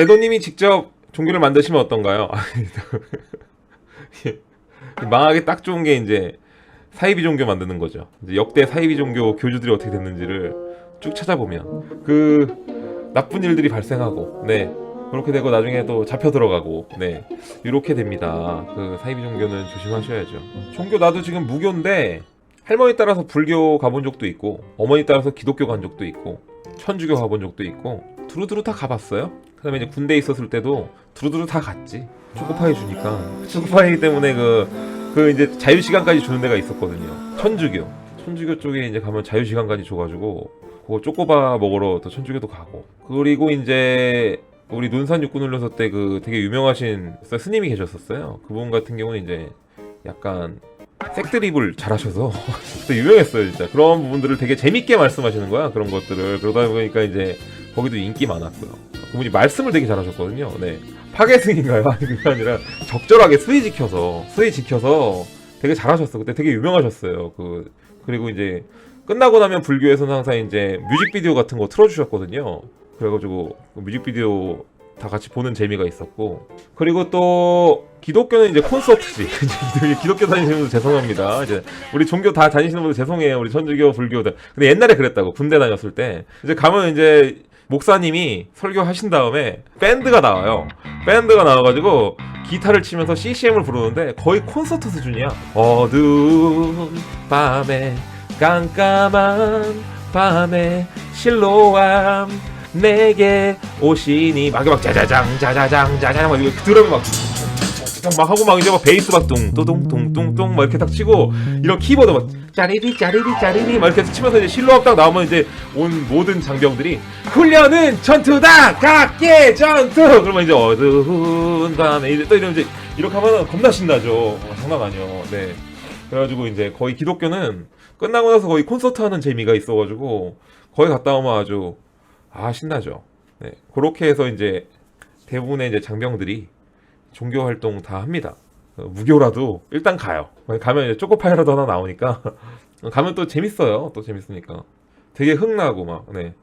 대도님이 직접 종교를 만드시면 어떤가요? 망하기 딱 좋은 게 이제 사이비 종교 만드는 거죠. 역대 사이비 종교 교주들이 어떻게 됐는지를 쭉 찾아보면 그 나쁜 일들이 발생하고 네 그렇게 되고 나중에 또 잡혀 들어가고 네 이렇게 됩니다. 그 사이비 종교는 조심하셔야죠. 종교 나도 지금 무교인데 할머니 따라서 불교 가본 적도 있고 어머니 따라서 기독교 간 적도 있고 천주교 가본 적도 있고 두루두루 다 가봤어요. 그다음에 이제 군대 에 있었을 때도 두루두루 다 갔지. 초코파이 주니까 초코파이 때문에 그, 그 이제 자유 시간까지 주는 데가 있었거든요. 천주교. 천주교 쪽에 이제 가면 자유 시간까지 줘가지고 그거 쪼꼬바 먹으러 또 천주교도 가고 그리고 이제 우리 논산 육군 훈련소 때 그 되게 유명하신 스님이 계셨었어요. 그분 같은 경우는 이제 약간 색드립을 잘하셔서 진짜 유명했어요 진짜 그런 부분들을 되게 재밌게 말씀하시는 거야 그런 것들을 그러다 보니까 이제 거기도 인기 많았고요 그분이 말씀을 되게 잘하셨거든요. 네. 파괴승인가요? 아니 그게 아니라 적절하게 수위 지켜서 수위 지켜서 되게 잘하셨어 그때 되게 유명하셨어요. 그 그리고 이제 끝나고 나면 불교에서는 항상 이제 뮤직비디오 같은 거 틀어주셨거든요. 그래가지고 그 뮤직비디오 다 같이 보는 재미가 있었고. 그리고 또 기독교는 이제 콘서트지. 기독교 다니시는 분들 죄송합니다. 이제 우리 종교 다 다니시는 분들 죄송해요. 우리 천주교 불교들 근데 옛날에 그랬다고 군대 다녔을 때. 이제 가면 이제 목사님이 설교하신 다음에 밴드가 나와요. 밴드가 나와가지고 기타를 치면서 CCM을 부르는데 거의 콘서트 수준이야. 어두운 밤에 깜깜한 밤에 실로암 내게 오시니. 막 막 짜자장 짜자장 짜자장 막 드럼이 막 막 하고 막 이제 막 베이스 막 뚱뚱뚱 막 이렇게 딱 치고 이런 키보드 막 짜리리 짜리리 짜리리 막 이렇게 치면서 이제 실로업 딱 나오면 이제 온 모든 장병들이 훈련은 전투다! 각계 전투! 그러면 이제 어두운 밤에 이제 또 이러면 이제 이렇게 하면 겁나 신나죠. 어, 장난 아니요. 네. 그래가지고 이제 거의 기독교는 끝나고 나서 거의 콘서트 하는 재미가 있어가지고 거기 갔다 오면 아주 아 신나죠. 네. 그렇게 해서 이제 대부분의 이제 장병들이 종교 활동 다 합니다. 어, 무교라도 일단 가요. 가면 이제 초코파이라도 하나 나오니까 가면 또 재밌어요. 또 재밌으니까 되게 흥나고 막 네.